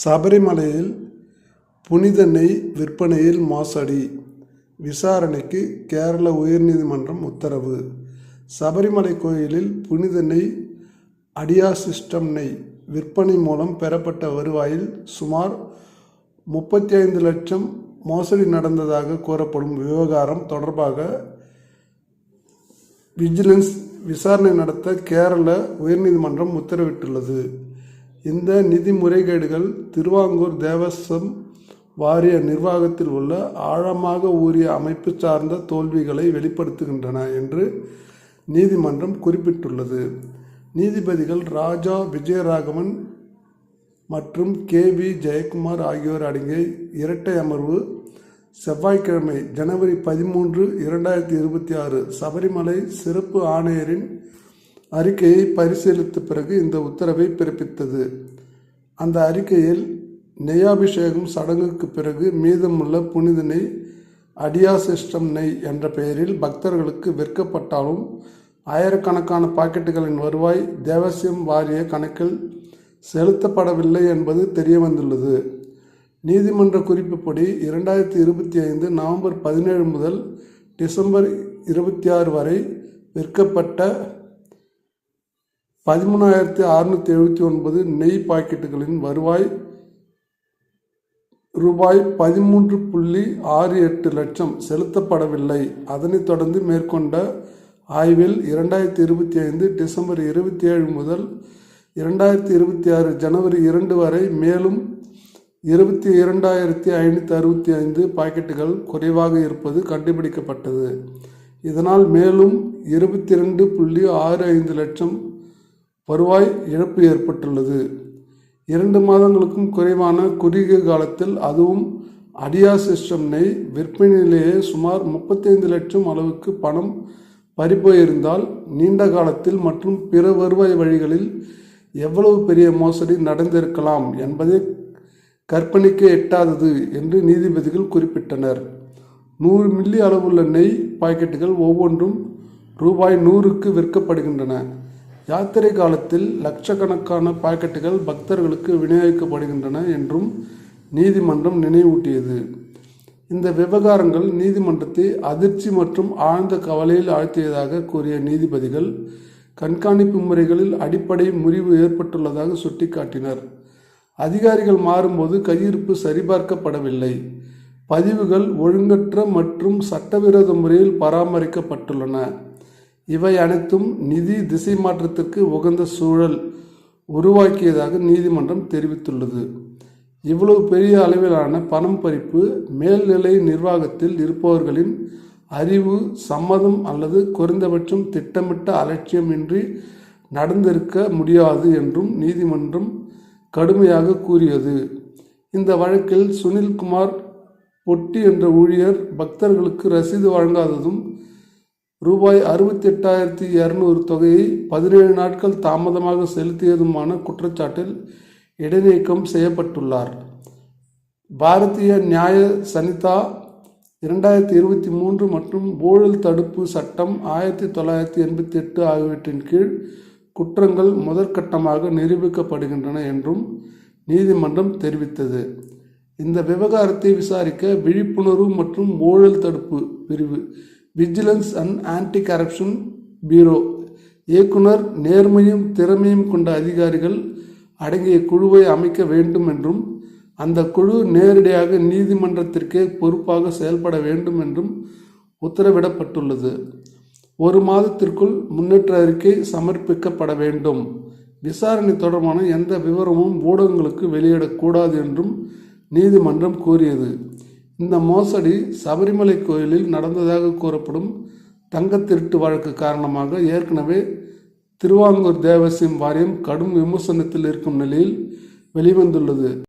சபரிமலையில் புனித நெய் விற்பனையில் மோசடி. விசாரணைக்கு கேரள உயர்நீதிமன்றம் உத்தரவு. சபரிமலை கோயிலில் புனித நெய் அடியா சிஸ்டம் நெய் விற்பனை மூலம் பெறப்பட்ட வருவாயில் சுமார் முப்பத்தி ஐந்து லட்சம் மோசடி நடந்ததாக கூறப்படும் விவகாரம் தொடர்பாக விஜிலன்ஸ் விசாரணை நடத்த கேரள உயர்நீதிமன்றம் உத்தரவிட்டுள்ளது. இந்த நிதி முறைகேடுகள் திருவாங்கூர் தேவஸ்வம் வாரிய நிர்வாகத்தில் உள்ள ஆழமாக ஊறிய அமைப்பு சார்ந்த தோல்விகளை வெளிப்படுத்துகின்றன என்று நீதிமன்றம் குறிப்பிட்டுள்ளது. நீதிபதிகள் ராஜா விஜயராகவன் மற்றும் கே வி ஜெயக்குமார் ஆகியோர் அடங்கிய இரட்டை அமர்வு செவ்வாய்க்கிழமை ஜனவரி பதிமூன்று இரண்டாயிரத்தி இருபத்தி ஆறு சபரிமலை சிறப்பு ஆணையரின் அறிக்கையை பரிசீலித்த பிறகு இந்த உத்தரவை பிறப்பித்தது. அந்த அறிக்கையில் நெய்யாபிஷேகம் சடங்குக்கு பிறகு மீதமுள்ள புனித நெய் அடியா சிஸ்டம் நெய் என்ற பெயரில் பக்தர்களுக்கு விற்கப்பட்டாலும் ஆயிரக்கணக்கான பாக்கெட்டுகளின் வருவாய் தேவசியம் வாரிய கணக்கில் செலுத்தப்படவில்லை என்பது தெரியவந்துள்ளது. நீதிமன்ற குறிப்புப்படி இரண்டாயிரத்தி இருபத்தி ஐந்து நவம்பர் பதினேழு முதல் டிசம்பர் இருபத்தி ஆறு வரை விற்கப்பட்ட பதிமூணாயிரத்தி அறுநூற்றி எழுபத்தி ஒன்பது நெய் பாக்கெட்டுகளின் வருவாய் ரூபாய் பதிமூன்று புள்ளி ஆறு எட்டு லட்சம் செலுத்தப்படவில்லை. அதனைத் தொடர்ந்து மேற்கொண்ட ஆய்வில் இரண்டாயிரத்தி இருபத்தி ஐந்து டிசம்பர் இருபத்தி ஏழு முதல் இரண்டாயிரத்தி இருபத்தி ஆறு ஜனவரி இரண்டு வரை மேலும் இருபத்தி இரண்டாயிரத்தி ஐநூற்றி அறுபத்தி ஐந்து பாக்கெட்டுகள் குறைவாக இருப்பது கண்டுபிடிக்கப்பட்டது. இதனால் மேலும் இருபத்தி ரெண்டு புள்ளி ஆறு ஐந்து லட்சம் வருவாய் இழப்பு ஏற்பட்டுள்ளது. இரண்டு மாதங்களுக்கும் குறைவான குறுகிய காலத்தில் அதுவும் அடியா சிஸ்டம் நெய் விற்பனையிலேயே சுமார் முப்பத்தைந்து லட்சம் அளவுக்கு பணம் பறிபோயிருந்தால் நீண்ட காலத்தில் மற்றும் பிற வருவாய் வழிகளில் எவ்வளவு பெரிய மோசடி நடந்திருக்கலாம் என்பதை கற்பனைக்கு எட்டாதது என்று நீதிபதிகள் குறிப்பிட்டனர். நூறு மில்லி அளவுள்ள நெய் பாக்கெட்டுகள் ஒவ்வொன்றும் ரூபாய் நூறுக்கு விற்கப்படுகின்றன. யாத்திரை காலத்தில் லட்சக்கணக்கான பாக்கெட்டுகள் பக்தர்களுக்கு விநியோகிக்கப்படுகின்றன என்றும் நீதிமன்றம் நினைவூட்டியது. இந்த விவகாரங்கள் நீதிமன்றத்தை அதிர்ச்சி மற்றும் ஆழ்ந்த கவலையில் ஆழ்த்தியதாக கூறிய நீதிபதிகள் கண்காணிப்பு முறைகளில் அடிப்படை முறிவு ஏற்பட்டுள்ளதாக சுட்டிக்காட்டினர். அதிகாரிகள் மாறும்போது கையிருப்பு சரிபார்க்கப்படவில்லை. பதிவுகள் ஒழுங்கற்ற மற்றும் சட்டவிரோத முறையில் பராமரிக்கப்பட்டுள்ளன. இவை அனைத்தும் நிதி திசை மாற்றத்திற்கு உகந்த சூழல் உருவாக்கியதாக நீதிமன்றம் தெரிவித்துள்ளது. இவ்வளவு பெரிய அளவிலான பணம் பறிப்பு மேல்நிலை நிர்வாகத்தில் இருப்பவர்களின் அறிவு சம்மதம் அல்லது குறைந்தபட்சம் திட்டமிட்ட அலட்சியமின்றி நடந்திருக்க முடியாது என்றும் நீதிமன்றம் கடுமையாக கூறியது. இந்த வழக்கில் சுனில்குமார் பொட்டி என்ற ஊழியர் பக்தர்களுக்கு ரசீது வழங்காததும் ரூபாய் அறுபத்தி எட்டாயிரத்தி இரநூறு தொகையை பதினேழு நாட்கள் தாமதமாக செலுத்தியதுமான குற்றச்சாட்டில் இடைநீக்கம் செய்யப்பட்டுள்ளார். பாரதிய நியாய சனிதா இரண்டாயிரத்தி இருபத்தி மூன்று மற்றும் ஊழல் தடுப்பு சட்டம் ஆயிரத்தி தொள்ளாயிரத்தி எண்பத்தி எட்டு ஆகியவற்றின் கீழ் குற்றங்கள் முதற்கட்டமாக நிரூபிக்கப்படுகின்றன என்றும் நீதிமன்றம் தெரிவித்தது. இந்த விவகாரத்தை விசாரிக்க விழிப்புணர்வு மற்றும் ஊழல் தடுப்பு பிரிவு vigilance and anti corruption bureau இயக்குனர் நேர்மையும் திறமையும் கொண்ட அதிகாரிகள் அடங்கிய குழுவை அமைக்க வேண்டும் என்றும் அந்த குழு நேரடியாக நீதிமன்றத்திற்கே பொறுப்பாக செயல்பட வேண்டும் என்றும் உத்தரவிடப்பட்டுள்ளது. ஒரு மாதத்திற்குள் முன்னேற்ற அறிக்கை சமர்ப்பிக்கப்பட வேண்டும். விசாரணை தொடர்பான எந்த விவரமும் ஊடகங்களுக்கு வெளியிடக்கூடாது என்றும் நீதிமன்றம் கூறியது. இந்த மோசடி சபரிமலை கோயிலில் நடந்ததாக கூறப்படும் தங்க திருட்டு வழக்கு காரணமாக ஏற்கனவே திருவாங்கூர் தேவசியம் வாரியம் கடும் விமர்சனத்தில் இருக்கும் நிலையில் வெளிவந்துள்ளது.